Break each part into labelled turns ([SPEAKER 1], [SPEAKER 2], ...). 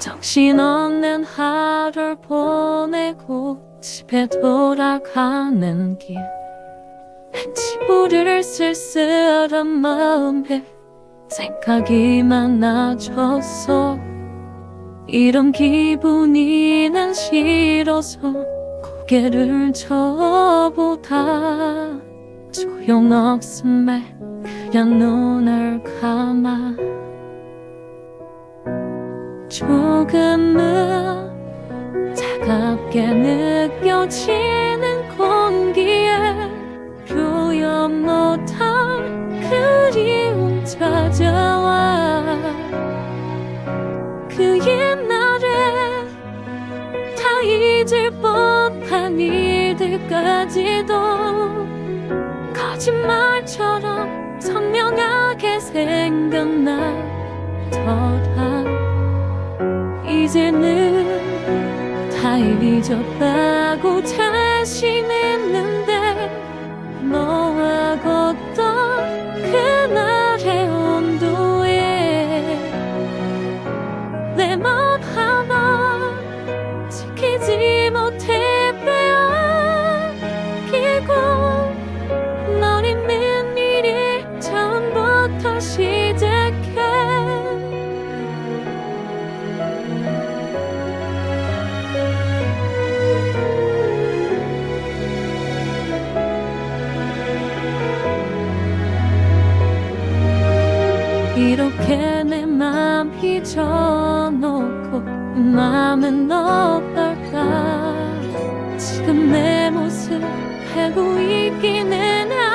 [SPEAKER 1] 정신없는 하루를 보내고 집에 돌아가는 길. 왠지 모를 쓸쓸한 마음에 생각이 많아졌어 이런 기분이 난 싫어서 고개를 저보다 소용없음에 그냥 눈을 감아 조금은 차갑게 느껴지는 공기에 표현 못한 그리움 찾아와. 그 옛날에 다 잊을 법한 일들까지도 거짓말처럼 선명하게 생각나 더 잊었다고 자신했는 이렇게 내맘 잊어놓고 마음은 어떨까? 지금 내 모습 알고 있기는 할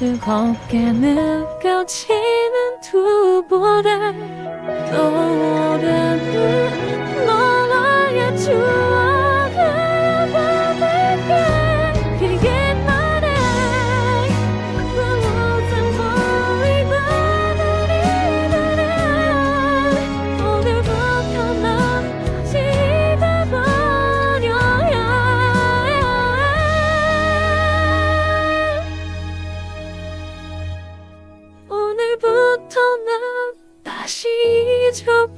[SPEAKER 1] 뜨겁게 느껴지는 두 볼에 떠오르는 너와의 추억 হাসি ঝোপ।